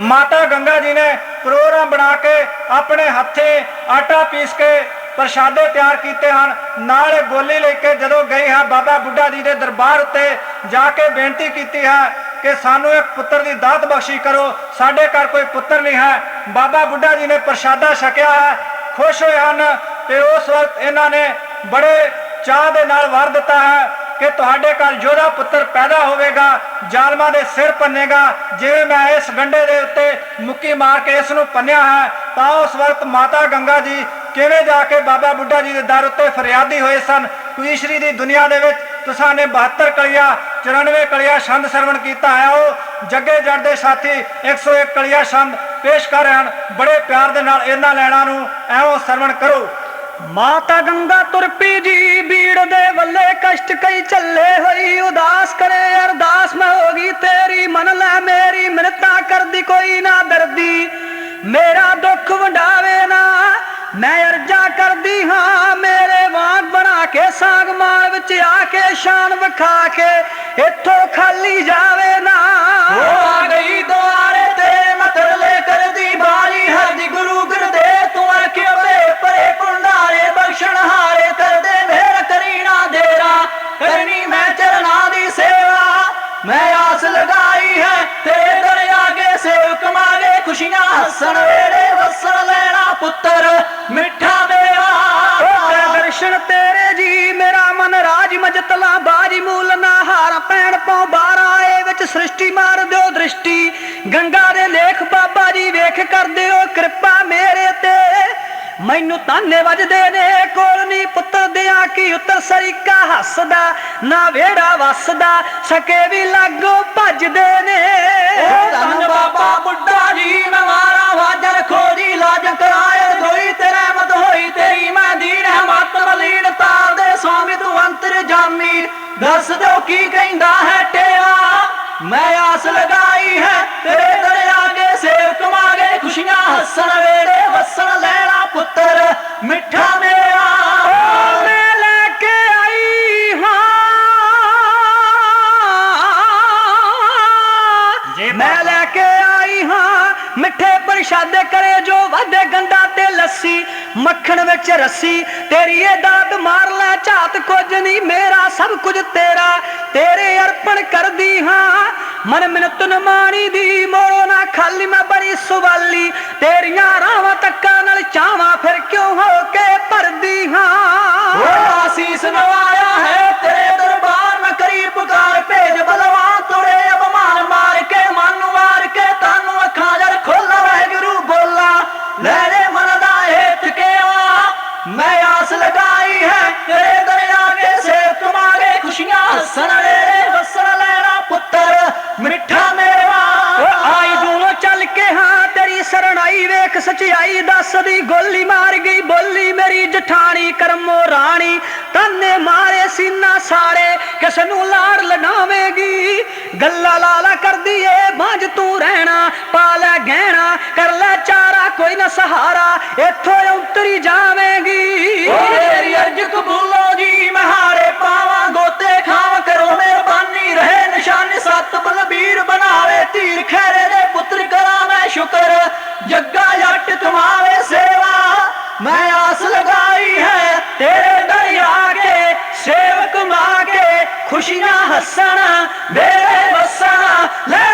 ਮਾਤਾ ਗੰਗਾ ਜੀ ਨੇ ਪ੍ਰੋਗਰਾਮ ਬਣਾ ਕੇ ਆਪਣੇ ਹੱਥੇ ਆਟਾ ਪੀਸ ਕੇ ਪ੍ਰਸ਼ਾਦੇ ਤਿਆਰ ਕੀਤੇ ਹਨ। ਨਾਲ ਗੋਲੀ ਲੈ ਕੇ ਜਦੋਂ ਗਈ ਹੈ, ਬਾਬਾ ਬੁੱਢਾ ਜੀ ਦੇ ਦਰਬਾਰ ਉੱਤੇ ਜਾ ਕੇ ਬੇਨਤੀ ਕੀਤੀ ਹੈ ਕਿ ਸਾਨੂੰ ਇੱਕ ਪੁੱਤਰ ਦੀ ਦਾਤ ਬਖਸ਼ੀ ਕਰੋ। ਸਾਡੇ ਘਰ ਕੋਈ ਪੁੱਤਰ ਨਹੀਂ ਹੈ। ਬਾਬਾ ਬੁੱਢਾ ਜੀ ਨੇ ਪ੍ਰਸ਼ਾਦਾ ਛਕਿਆ ਹੈ। ਖੁਸ਼ ਹੋਏ ਹਨ ਤੇ ਉਸ ਵਕਤ ਇਹਨਾਂ ਨੇ ਬੜੇ ਚਾਹ ਦੇ ਨਾਲ ਵਰ ਦਿੱਤਾ ਹੈ। ਕਿ ਤੁਹਾਡੇ ਘਰ ਯੋਧਾ ਪੁੱਤਰ ਪੈਦਾ ਹੋਵੇਗਾ, ਜ਼ਾਲਮਾਂ ਦੇ ਸਿਰ ਪੰਨੇਗਾ ਜਿਵੇਂ ਮੈਂ ਇਸ ਗੰਡੇ ਦੇ ਉੱਤੇ ਮੁੱਕੀ ਮਾਰ ਕੇ ਇਸ ਨੂੰ ਪੰਨਿਆ ਹੈ, ਤਾਂ ਉਸ ਵਕਤ ਮਾਤਾ ਗੰਗਾ ਜੀ ਕਿਵੇਂ ਜਾ ਕੇ ਬਾਬਾ ਬੁੱਢਾ ਜੀ ਦੇ ਦਰ ਉੱਤੇ ਫਰਿਆਦੀ ਹੋਏ ਸਨ? ਕੁਈਸ਼ਰੀ ਦੀ ਦੁਨੀਆ ਦੇ ਵਿੱਚ ਤੁਸਾਂ ਨੇ 72 ਕਲੀਆ 94 ਕਲੀਆ ਛੰਦ ਸਰਵਣ ਕੀਤਾ ਹੈ। ਉਹ ਜੱਗੇ ਜੜ ਦੇ ਸਾਥੀ 101 ਕਲੀਆ ਛੰਦ ਪੇਸ਼ ਕਰ ਰਹੇ ਹਨ। ਬੜੇ ਪਿਆਰ ਦੇ ਨਾਲ ਇਹਨਾਂ ਲੈਣਾ ਨੂੰ ਐਵੇਂ ਸਰਵਣ ਕਰੋ। ਮਾਤਾ ਗੰਗਾ ਤੁਰਪੀ ਜੀ, ਬੀੜ ਦੇ ਵੱਲੇ ਕਸ਼ਟ ਮੇਰਾ ਦੁੱਖ ਵੰਡਾਵੇ ਨਾ। ਮੈਂ ਅਰਜ਼ਾ ਕਰਦੀ ਹਾਂ ਮੇਰੇ ਵਾਂਗ ਬਣਾ ਕੇ, ਸਾਗ ਮਾਲ ਵਿੱਚ ਆ ਕੇ, ਸ਼ਾਨ ਵਿਖਾ ਕੇ, ਇੱਥੋਂ ਖਾਲੀ ਜਾਵੇ ਨਾ। ਆ ਗਈ ਦੁਆਰੇ ਤੇ ਮਤਰਲੇ ਕਰਦੀ ਬਾਲੀ। ਹਰਦੀ ਗੁਰੂ ਗੁਰਦੇਵ ਤੂੰ ਅਰਖਿਓ ਵੇ ਪਰੇ ਪੁੰਡਾਰੇ ਬਖਸ਼ਣ ਹਾਰੇ ਕਰਦੇ ਮੇਰ ਕਰੀਣਾ ਦੇਰਾ ਕਰਨੀ ਮੈਂ ਚਰਨਾਂ ਦੀ ਸੇਵਾ, ਮੈਂ ਆਸ ਲਗਾਈ ਹੈ ਤੇਰੇ ਸੇਵਕ ਮਾਗੇ ਖੁਸ਼ੀਆਂ ਹੱਸਣ ਵੇਲੇ ਵਸਣ ਲੈਣਾ ਪੁੱਤਰ ਮਿੱਠਾ ਮੇਰਾ ਦਰਸ਼ਨ ਤੇਰੇ ਜੀ ਮੇਰਾ ਮਨ ਰਾਜ ਮਜਤਲਾ ਬਾਜੀ ਮੂਲ ਨਾ ਹਾਰ। ਪੈਣ ਪਉ ਬਾਰਾਂ ਏ ਵਿੱਚ ਸ੍ਰਿਸ਼ਟੀ ਮਾਰ ਦਿਓ ਦ੍ਰਿਸ਼ਟੀ। ਗੰਗਾ ਦੇ ਲੇਖ ਬਾਬਾ ਜੀ ਵੇਖ ਕਰ ਦਿਓ ਕਿਰਪਾ ਮੇਰੇ ਤੇ। ਮੈਨੂੰ ਤਾਨੇ ਵੱਜਦੇ ਨੇ ਕੋਲ ਨਹੀਂ ਪੁੱਤਰ ਦਿਆਂ ਕੀ ਉੱਤਰ ਸਰੀਕਾ ਹੱਸਦਾ ਨਾ ਵੇੜਾ ਵਸਦਾ ਸਕੇ ਵੀ ਲਾਗੋ ਭੱਜਦੇ ਨੇ। ਦੱਸ ਦਿਓ ਕੀ ਕਹਿੰਦਾ ਹੈ ਟਿਆ? ਮੈਂ ਆਸ ਲਗਾਈ ਹੈ ਤੇਰੇ ਦਰ ਆਗੇ ਸੇਵਕ ਮਾਗੇ ਖੁਸ਼ੀਆਂ ਹੱਸਣ ਵੇਲੇ ਵਸਣ ਲੈਣਾ ਪੁੱਤਰ ਮਿੱਠਾ ਮੇਰਾ। ਮੈਂ ਲੈ ਕੇ ਆਈ ਹਾਂ। ਮੈਂ ਲੈ ਕੇ ਆਈ ਹਾਂ ਮਿੱਠੇ ਪ੍ਰਸ਼ਾਦੇ ਕਰੇ ਜੋ ਵਾਦੇ ਗੰਡਾ ਤੇ ਲੱਸੀ। ਮੱਖਣ ਵਿੱਚ ਰੱਸੀ, ਤੇਰੀ ਇਹ ਦਾਤ ਮਾਰ ਲੈ, ਝਾਤ ਕੁਝ ਨਹੀਂ ਮੇਰਾ, ਸਭ ਕੁਝ ਤੇਰਾ, ਤੇਰੇ ਅਰਪਣ ਕਰਦੀ ਹਾਂ। ਮਨ ਮਿਨਤ ਮਾਣੀ ਦੀ, ਮੋੜੋ ਨਾ ਖਾਲੀ, ਮੈਂ ਬੜੀ ਸੁਵਾਲੀ। ਤੇਰੀਆਂ ਰਾਵਾਂ ਤੱਕਾਂ ਨਾਲ ਚਾਵਾਂ ਫਿਰ ਕਿਉਂ ਹੋ ਕੇ ਭਰਦੀ ਓ ਹਾਂ ਆਸੀਸ ਨਵਾਇਆ ਆ ਮੈਂ ਆਸ ਲਗਾਈ ਹੈ ਤੇਰੇ ਦਰ ਆਗੇ ਸੇਵਕ ਮਾਗੇ ਖੁਸ਼ੀਆਂ ਹੱਸਣ ਵੇਲੇ ਵਸਣ ਲੈਣਾ ਮਿੱਠਾ ਓ ਆਈ ਦੂਰੋਂ ਚੱਲ ਕੇ ਹਾਂ, ਤੇਰੀ ਸਰਣਾਈ ਵੇਖ, ਸਚਾਈ ਦੱਸਦੀ, ਗੋਲੀ ਮਾਰ ਗਈ, ਬੋਲੀ ਮੇਰੀ ਜਠਾਣੀ, ਕਰਮੋ ਰਾਣੀ। ਤਾਨੇ ਮਾਰੇ ਸੀਨਾ ਸਾਰੇ, ਕਿਸ ਨੂੰ ਲਾੜ ਲਡਾਵੇਂਗੀ ਗੱਲਾਂ ਲਾਲਾ ਕਰਦੀ ਏ, ਬਾਝ ਤੂੰ ਰਹਿਣਾ, ਪਾ ਲੈ ਗਹਿਣਾ, ਕਰ ਕੋਈ ਨਾ ਸਹਾਰਾ, ਇੱਥੋਂ ਉਤਰੀ ਜਾਵੇਂਗੀ। ਓ ਅਰਜ ਕਬੂਲੋ ਜੀ ਮਹਾਰੇ ਪਾਵਾਂ, ਗੋਤੇ ਖਾਵਾਂ ਕਰੋ ਮਿਹਰਬਾਨੀ ਰਹੇ, ਨਿਸ਼ਾਨੀ ਸਤ ਬਲਬੀਰ ਬਣਾਵੇ, ਧੀਰ ਖੈਰੇ ਦੇ ਪੁੱਤਰ ਕਰਾਂ ਮੈਂ ਸ਼ੁਕਰ, ਜੱਗਾ ਜੱਟ ਕਮਾਵੇ ਸੇਵਾ, ਮੈਂ ਆਸ ਲਗਾਈ ਹੈ ਤੇਰੇ ਦਰ ਆ ਕੇ, ਸੇਵਕ ਮਾ ਕੇ ਖੁਸ਼ੀਆਂ ਹੱਸਣਾ ਵੇਲੇ ਵਸਣਾ ਲੈ